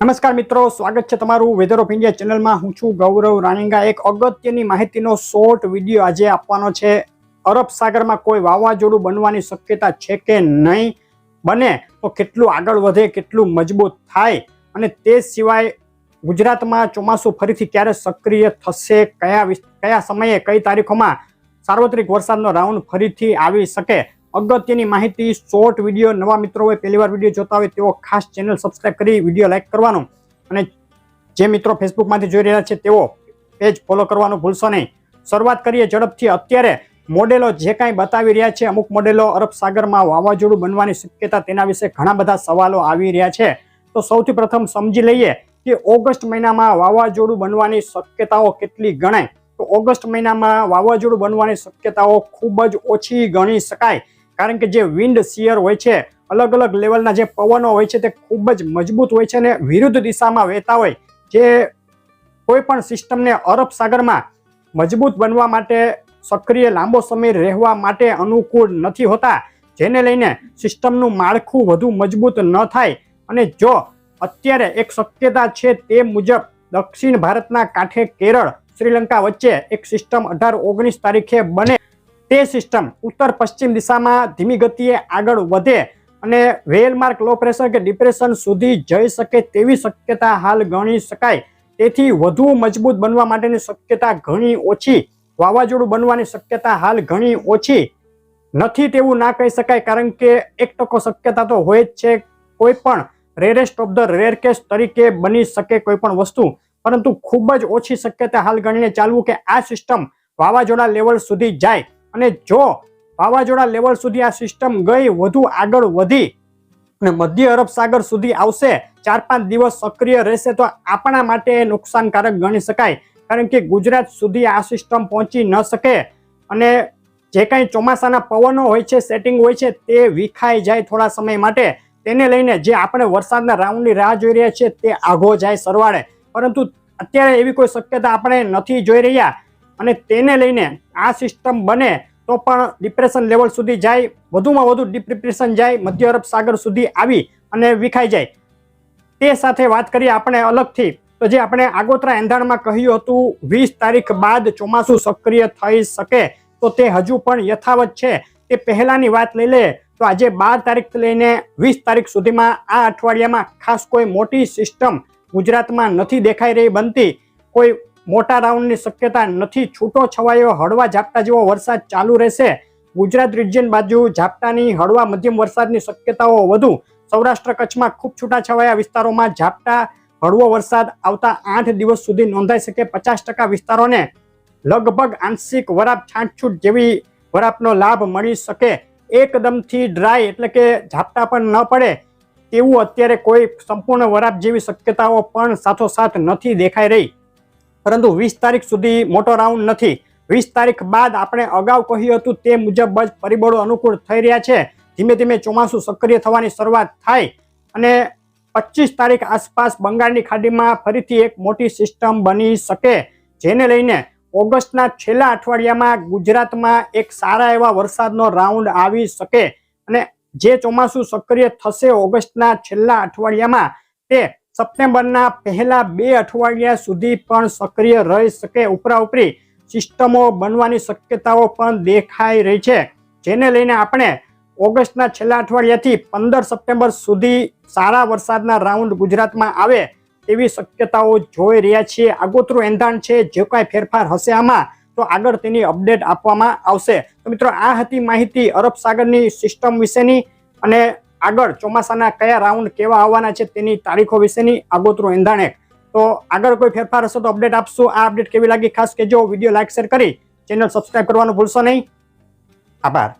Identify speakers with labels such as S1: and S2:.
S1: નમસ્કાર મિત્રો, સ્વાગત છે તમારું વેધર ઓફ ઇન્ડિયા ચેનલમાં. હું છું ગૌરવ રાણીંગા. એક અગત્યની માહિતીનો શોર્ટ વીડિયો આજે આપવાનો છે. અરબ સાગરમાં કોઈ વાવાઝોડું બનવાની શક્યતા છે કે નહીં? બને તો કેટલું આગળ વધે, કેટલું મજબૂત થાય? અને તે સિવાય ગુજરાતમાં ચોમાસું ફરીથી ક્યારે સક્રિય થશે? કયા કયા સમયે, કઈ તારીખોમાં સાર્વત્રિક વરસાદનો રાઉન્ડ ફરીથી આવી શકે? અગત્યની માહિતી શોર્ટ વીડિયો નવા મિત્રો હોય પહેલીવાર વીડિયો જોતા હોય તેઓ ખાસ ચેનલ સબસ્ક્રાઈબ કરી વીડિયો લાઈક કરવાનો. અને જે મિત્રો ફેસબુકમાંથી જોઈ રહ્યા છે તેઓ પેજ ફોલો કરવાનું ભૂલશો નહીં. શરૂઆત કરીએ ઝડપથી. અત્યારે મોડેલો જે કાંઈ બતાવી રહ્યા છે, અમુક મોડેલો અરબ સાગરમાં વાવાઝોડું બનવાની શક્યતા તેના વિશે ઘણા બધા સવાલો આવી રહ્યા છે. તો સૌથી પ્રથમ સમજી લઈએ કે ઓગસ્ટ મહિનામાં વાવાઝોડું બનવાની શક્યતાઓ કેટલી ગણાય? તો ઓગસ્ટ મહિનામાં વાવાઝોડું બનવાની શક્યતાઓ ખૂબ જ ઓછી ગણી શકાય. કારણ કે જે વિન્ડ શિયર હોય છે, અલગ અલગ લેવલના જે પવનો હોય છે તે ખૂબ જ મજબૂત હોય છે અને વિરુદ્ધ દિશામાં વહેતા હોય. જે કોઈ પણ સિસ્ટમને અરબ સાગરમાં મજબૂત બનવા માટે સક્રિય લાંબો સમય રહેવા માટે અનુકૂળ નથી હોતા. જેને લઈને સિસ્ટમનું માળખું વધુ મજબૂત ન થાય અને જો અત્યારે એક શક્યતા છે તે મુજબ દક્ષિણ ભારતના કાંઠે કેરળ, શ્રીલંકા વચ્ચે એક સિસ્ટમ અઢાર ઓગણીસ તારીખે બને. તે સિસ્ટમ ઉત્તર પશ્ચિમ દિશામાં ધીમી ગતિએ આગળ વધે અને વેલમાર્ક લો પ્રેશર કે ડિપ્રેશન સુધી જઈ શકે તેવી શક્યતા હાલ ગણી શકાય. તેથી વધુ મજબૂત બનવા માટેની શક્યતા ઘણી ઓછી, વાવાઝોડું બનવાની શક્યતા હાલ ઘણી ઓછી. નથી તેવું ના કહી શકાય કારણ કે એક ટકો શક્યતા તો હોય જ છે કોઈ પણ rarest of the rare case તરીકે બની શકે કોઈ પણ વસ્તુ. પરંતુ ખૂબ જ ઓછી શક્યતા હાલ ગણીને ચાલવું કે આ સિસ્ટમ વાવાઝોડા લેવલ સુધી જાય. અને જો વાવાઝોડા લેવલ સુધી આ સિસ્ટમ ગઈ, વધુ આગળ વધી અને મધ્ય અરબ સાગર સુધી આવશે, ચાર પાંચ દિવસ સક્રિય રહેશે, તો આપણા માટે નુકસાનકારક ગણી શકાય. કારણ કે ગુજરાત સુધી આ સિસ્ટમ પહોંચી ન શકે અને જે કાંઈ ચોમાસાના પવનો હોય છે સેટિંગ હોય છે, તે વિખાઈ જાય થોડા સમય માટે. તેને લઈને જે આપણે વરસાદના રાઉન્ડની રાહ જોઈ રહ્યા છીએ, તે આઘો જાય સરવાળે. પરંતુ અત્યારે એવી કોઈ શક્યતા આપણે નથી જોઈ રહ્યા. અને તેને લઈને આ સિસ્ટમ બને તો પણ ડિપ્રેશન લેવલ સુધી જાય, વધુમાં વધુ ડિપ્રેશન જાય, મધ્ય અરબ સાગર સુધી આવી અને વિખાઈ જાય. તે સાથે વાત કરીએ આપણે અલગથી. તો જે આપણે આગોતરા એંધાણમાં કહ્યું હતું, વીસ તારીખ બાદ ચોમાસું સક્રિય થઈ શકે. તો તે હજુ પણ યથાવત છે. તે પહેલાંની વાત લઈ લે તો આજે બાર તારીખથી લઈને વીસ તારીખ સુધીમાં આ અઠવાડિયામાં ખાસ કોઈ મોટી સિસ્ટમ ગુજરાતમાં નથી દેખાઈ રહી બનતી. કોઈ મોટા રાઉન્ડની શક્યતા નથી. છૂટો છવાયો હળવા ઝાપટા જેવો વરસાદ ચાલુ રહેશે. ગુજરાત રિજિયન બાજુ ઝાપટાની હળવા મધ્યમ વરસાદની શક્યતાઓ વધુ. સૌરાષ્ટ્ર કચ્છમાં ખૂબ છૂટાછવાયા વિસ્તારોમાં ઝાપટા, હળવો વરસાદ આવતા આઠ દિવસ સુધી નોંધાઈ શકે પચાસ ટકા વિસ્તારોને. લગભગ આંશિક વરાપ છાંટછૂટ જેવી વરાપનો લાભ મળી શકે. એકદમથી ડ્રાય એટલે કે ઝાપટા પણ ન પડે. તેવું અત્યારે કોઈ સંપૂર્ણ વરાપ જેવી શક્યતાઓ પણ સાથોસાથ નથી દેખાઈ રહી. પરંતુ વીસ તારીખ સુધી મોટો રાઉન્ડ નથી. વીસ તારીખ બાદ આપણે અગાઉ કહ્યું હતું તે મુજબ જ પરિબળો અનુકૂળ થઈ રહ્યા છે. ધીમે ધીમે ચોમાસું સક્રિય થવાની શરૂઆત થાય અને પચીસ તારીખ આસપાસ બંગાળની ખાડીમાં ફરીથી એક મોટી સિસ્ટમ બની શકે. જેને લઈને ઓગસ્ટના છેલ્લા અઠવાડિયામાં ગુજરાતમાં એક સારા એવા વરસાદનો રાઉન્ડ આવી શકે. અને જે ચોમાસું સક્રિય થશે ઓગસ્ટના છેલ્લા અઠવાડિયામાં તે સપ્ટેમ્બરના પહેલા બે અઠવાડિયા સુધી પણ સક્રિય રહી શકે ઉપરા ઉપરી સિસ્ટમો બનવાની શક્યતાઓ પણ દેખાઈ રહી છે. જેને લઈને આપણે ઓગસ્ટના છેલ્લા અઠવાડિયાથી પંદર સપ્ટેમ્બર સુધી સારા વરસાદના રાઉન્ડ ગુજરાતમાં આવે તેવી શક્યતાઓ જોઈ રહ્યા છીએ. આગોતરું એંધાણ છે, જે કાંઈ ફેરફાર હશે આમાં, તો આગળ તેની અપડેટ આપવામાં આવશે. તો મિત્રો, આ હતી માહિતી અરબ સાગરની સિસ્ટમ વિશેની અને આગળ ચોમાસાના કયા રાઉન્ડ કેવા આવવાના છે તેની તારીખો વિશેની આગોતરું એંધાણે. તો આગળ કોઈ ફેરફાર હશે તો અપડેટ આપશું. આ અપડેટ કેવી લાગી? ખાસ કેજો વીડિયો લાઇક શેર કરી. ચેનલ સબસ્ક્રાઈબ કરવાનું ભૂલશો નહીં. આભાર.